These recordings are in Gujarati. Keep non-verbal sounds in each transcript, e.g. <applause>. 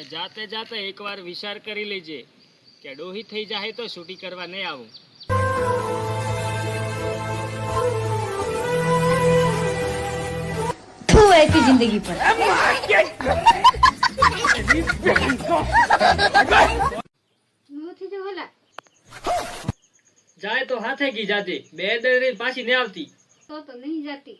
કે જાતે જાતે એકવાર વિચાર કરી લેજે કે ડોહી થઈ જાય તો છૂટી કરવા નહીં આવું શું ऐसी जिंदगी पर નથી તો ભલા જાય તો હાથે ગઈ જાતે બે દરે પાછી નહીં આવતી તો તો નહીં જાતી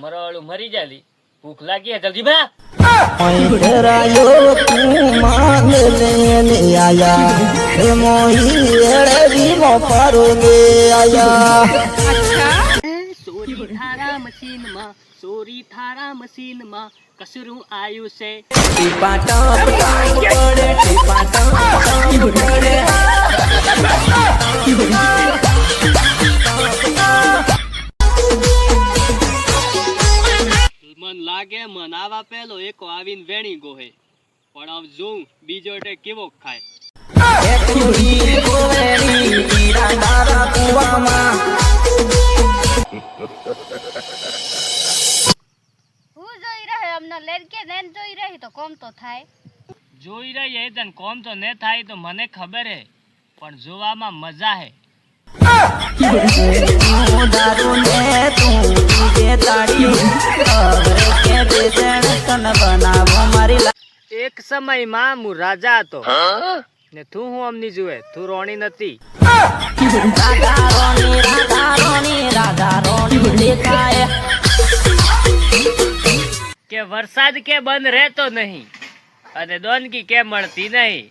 ફુવાળવા રહી તો મરવા વાળું મરી જાલી. ભૂખ લાગી જલ્દી ભા સોરી થારા મશીનમાં સોરી કસરું આયુ છે લાગે મનાવા પેલો એકો આવીને વેણી ગોહે. પણ આમ જોઉં બીજો એટલે કેવો ખાય? હું જોઈ રહ્યો અમને લેરકે નેન જોઈ રહી તો કોમ તો થાય. જોઈ રહી હે તને કોમ તો ને થાય તો મને ખબર હે પણ જોવામાં મજા હે. એક સમયમાં હું રાજા હતો. ને તું હું અમની જુએ? તું રોણી નથી. કે વરસાદ કે બંધ રહેતો નહીં અને દોનકી કે મળતી નહીં.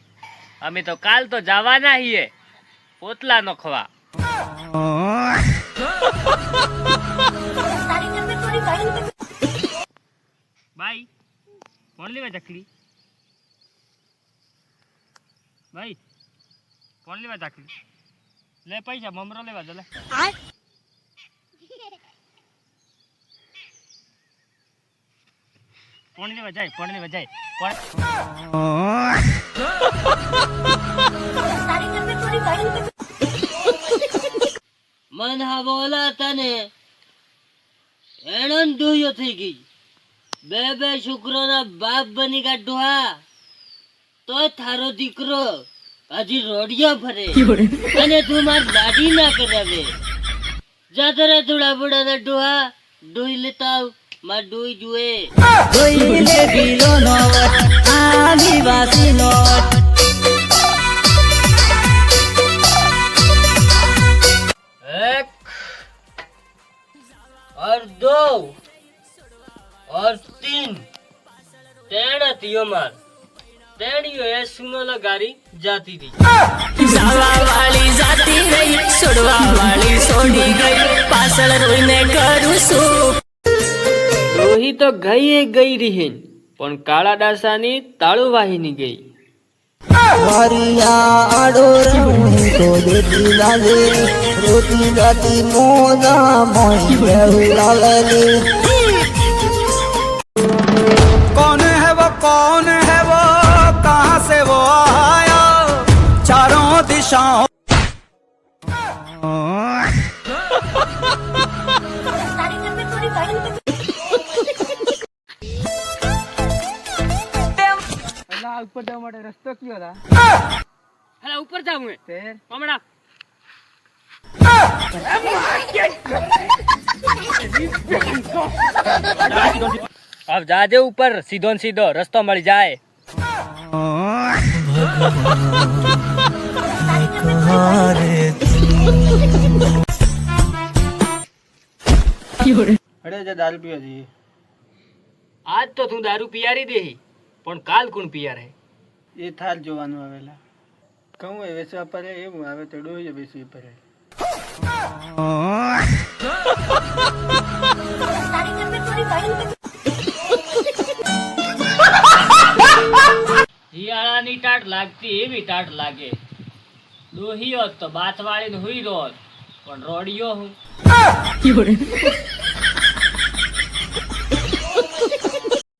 અમે તો કાલ તો જવાના હીએ પોતલા નખવા <laughs> કોણ લેવા ચકલી ભાઈ કોણ લેવા ચકલી લે પૈસા મમરો લેવા દે લે. કોણ લેવા જાય? કોણ લેવા જાય? કોણ? મન હા બોલા તને. ડોહ્યો થઈ ગઈ. બે બે છોકરોના બાપ બની ગયા ડોહા તો થારો દીકરો હજી રોડિયો ફરે અને તું માર દાઢી ના કરાવે જા તારા થોડા બુડાના ડોહા ડોહી લેતા આવ માર ડોહી જુએ एक और दो और તીન તેણ હતી અમાર. તેણીઓ એ સુનો ગારી જાતી હતી. જાવા વાળી જાતી રહી છોડવા વાળી છોડી ગઈ. પાછળ રોઈને કરું શું રોહી તો ગઈ એ ગઈ રહી પણ કાળા ડાસાની તાળુ વાહીની ગઈ. મારિયા આડો રહું મોઈ कौन है वो कहाँ से वो आया चारों दिशाओं ઉપર જવા માટે રસ્તો કયો હતા અલા ઉપર જાવ હું હમણાં अब જાજે ઉપર સીધો ને સીધો રસ્તો મળી જાય. અરે જે દારૂ પીવા જઈએ. આજ તો તું દારૂ પિયારી દેહી પણ કાલ કોણ પિયારે? એ થાલ જોવાનું આવેલા. કહું એ વેચવા પડે એવું આવે તો ડોહી બેસવી પડે. શિયાળાની ટાટ લાગતી એવી ટાટ લાગે દોહી હોત તો બાથ વાળીને હુઈ રોત પણ રોડિયો હું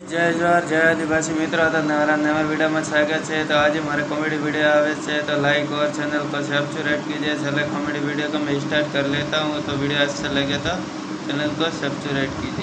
જય જોહાર જય આદિવાસી મિત્રો તો નવા नया वीडियो में स्वागत है तो आज हमारे कॉमेडी वीडियो आवे છે तो लाइक और चैनल को सब्सक्राइब कीजिए चले कॉमेडी वीडियो को मैं स्टार्ट कर लेता हूँ तो वीडियो अच्छा लगे तो चैनल को सब्सक्राइब कीजिए